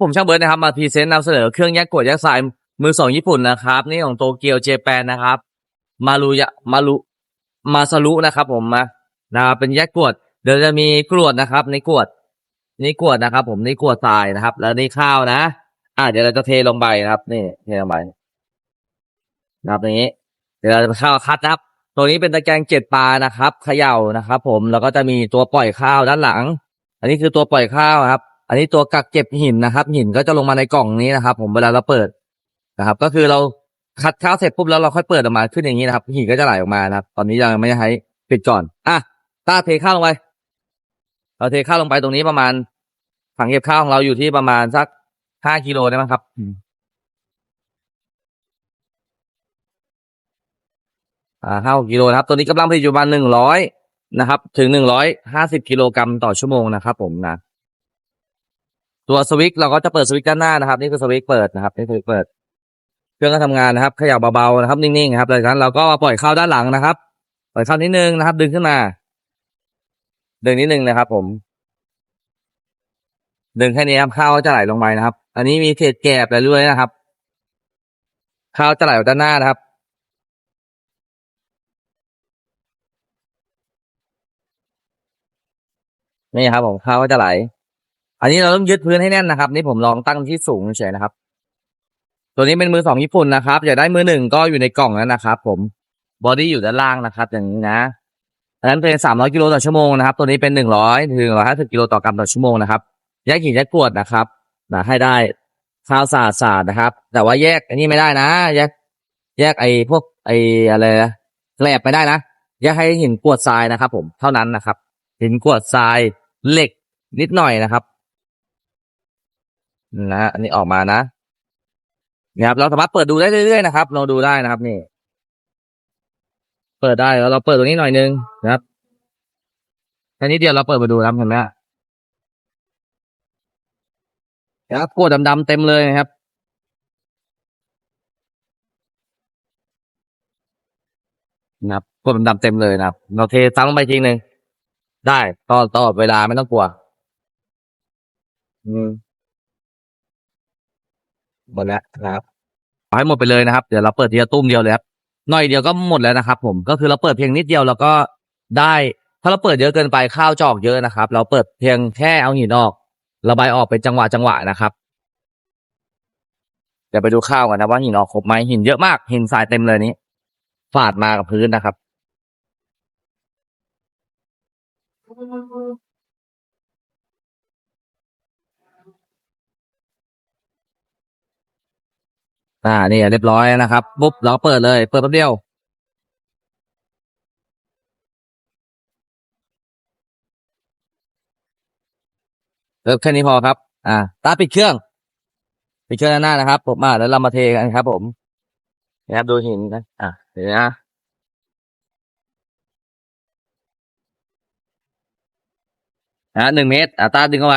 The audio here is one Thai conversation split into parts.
ผมช่างเบิร์ดนะครับ มาพรีเซนต์นำเสนอเครื่องแยกกรดแยกทรายมือสองญี่ปุ่นนะครับ นี่ของโตเกียวเจแปนนะครับ มารุยะมารุมาซารุนะครับผมมานะครับเป็นแยกกรวด เดี๋ยวจะมีกรวดนะครับ ในกรวด นี่กรวดนะครับ ผมนี่กรวดทรายนะครับ แล้วนี่ข้าวนะ อ่าเดี๋ยวเราจะเทลงไปนะครับ นี่เทลงไปนะครับอย่างนี้ เดี๋ยวเราจะข้าวคัดนะครับ ตัวนี้เป็นตะแกรงเจ็ดปลานะครับเขย่านะครับ ผมแล้วก็จะมีตัวปล่อยข้าวด้านหลัง อันนี้คือตัวปล่อยข้าวครับ อันนี้ตัวกักเก็บหินนะครับ หินก็จะลงมาในกล่องนี้นะครับ ผมเวลาเราเปิดนะครับ ก็คือเราคัดข้าวเสร็จปุ๊บแล้วเราค่อยเปิดออกมาขึ้นอย่างนี้นะครับ หินก็จะไหลออกมานะครับ ตอนนี้ยังไม่ได้ให้ปิดก่อนอะตาเทข้าวลงไปเราเทข้าวลงไปตรงนี้ประมาณถังเก็บข้าวของเราอยู่ที่ประมาณสักห้ากิโลได้ไหมครับอ่าห้ากิโลนะครับ ตัวนี้กำลังผลิตอยู่ประมาณหนึ่งร้อยนะครับ ถึงหนึ่งร้อยห้าสิบกิโลกรัมต่อชั่วโมงนะครับ ผมนะ ตัวสวิตช์เราก็จะเปิดสวิตช์ด้านหน้านะครับ นี่คือสวิตช์เปิดนะครับนี่คือเปิด เครื่องก็ทำงานนะครับ ขย่าเบาๆนะครับ นิ่งๆครับหลังจากนั้นเราก็ปล่อยเข้าด้านหลังนะครับปล่อยเข้านิดนึงนะครับ ดึงขึ้นมา ดึงนิดนึงนะครับ ผม ดึงแค่นี้ครับข้าวก็จะไหลลงไปนะครับ อันนี้มีเศษแกบอะไรด้วยนะครับข้าวจะไหลออกด้านหน้านะครับนี่ครับผมข้าวก็จะไหล อันนี้เราต้องยึดพื้นให้แน่นนะครับ นี่ผมลองตั้งที่สูงเฉยนะครับ ตัวนี้เป็นมือสองญี่ปุ่นนะครับ อยากได้มือหนึ่งก็อยู่ในกล่องนั้นนะครับ ผมบอดี้อยู่ด้านล่างนะครับ อย่างนี้นะอันนั้นเป็นสามร้อยกิโลต่อชั่วโมงนะครับตัวนี้เป็นหนึ่งร้อยถึงร้อยห้าสิบกิโลต่อกรัมต่อชั่วโมงนะครับแยกหินแยกกรวดนะครับนะให้ได้ข้าวสะอาดสะอาดนะครับ แต่ว่าแยกอันนี้ไม่ได้นะ แยก แยกไอ้พวกไอ้อะไรนะแกลบไม่ได้นะแยกให้หินกรวดทรายนะครับ ผมเท่านั้นนะครับ หินกรวดทรายเหล็กนิดหน่อยนะครับ นะ อันนี้ออกมานะนี่ยครับ เราสามารถเปิดดูได้เรื่อยๆนะครับ เราดูได้นะครับ นี่ เปิดได้แล้วเราเปิดตรงนี้หน่อยนึงนะครับแค่นี้เดียวเราเปิดมาดูนะครับเห็นไหมฮะครับกรวดำๆเต็มเลยนะครับนะครับกรวดดำๆเต็มเลยนะครับ เราเทซ้ำลงไปทีหนึ่งได้ต่อต่อเวลาไม่ต้องกลัว อืม หมดแล้วนะครับเอาให้หมดไปเลยนะครับ เดี๋ยวเราเปิดทีละตุ้มเดียวเลยครับหน่อยเดียวก็หมดแล้วนะครับ ผมก็คือเราเปิดเพียงนิดเดียวแล้วก็ได้ ถ้าเราเปิดเยอะเกินไปข้าวจะออกเยอะนะครับ เราเปิดเพียงแค่เอาหินออก ระบายออกเป็นจังหวะจังหวะนะครับเดี๋ยวไปดูข้าวกันนะว่าหินออกครบไหมหินเยอะมากหินทรายเต็มเลยนี้ฟาดมากับพื้นนะครับ อ่านี่เรียบร้อยนะครับปุ๊บเราเปิดเลย เปิดแป๊บเดียว เริ่มแค่นี้พอครับ อ่า ตาปิดเครื่อง ปิดเครื่องด้านหน้านะครับ ผมมาแล้วเรามาเทกันครับ ผมนะครับดูหินนะอะเดี๋ยวนะนะหนึ่งเมตรอ่าตาดึงเข้าไป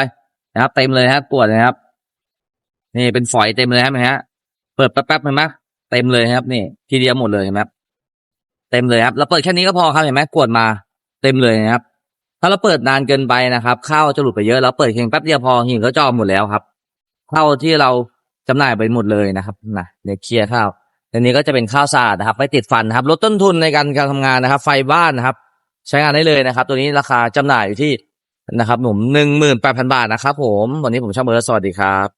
นะครับ เต็มเลยครับปวดนะครับ นี่เป็นฝอยเต็มเลยครับนไหมฮะ เปิดแป๊บๆเห็นไหมเต็มเลยครับนี่ ทีเดียวหมดเลยเห็นไหมเต็มเลยครับเราเปิดแค่นี้ก็พอครับเห็นไหมกวดมาเต็มเลยนะครับ ถ้าเราเปิดนานเกินไปนะครับข้าวจะหลุดไปเยอะเราเปิดเพียงแป๊บเดียวพอหินก็จอหมดแล้วครับข้าวที่เราจำหน่ายไปหมดเลยนะครับนะเดี๋ยวเคลียร์ข้าวอันนี้ก็จะเป็นข้าวสะอาดนะครับ ไม่ติดฟันนะครับ ลดต้นทุนในการการทำงานนะครับ ไฟบ้านนะครับ ใช้งานได้เลยนะครับ ตัวนี้ราคาจำหน่ายอยู่ที่นะครับหนุ่มหนึ่งหมื่นแปดพันบาทนะครับผมวันนี้ผมช่างเบอร์สวัสดีครับ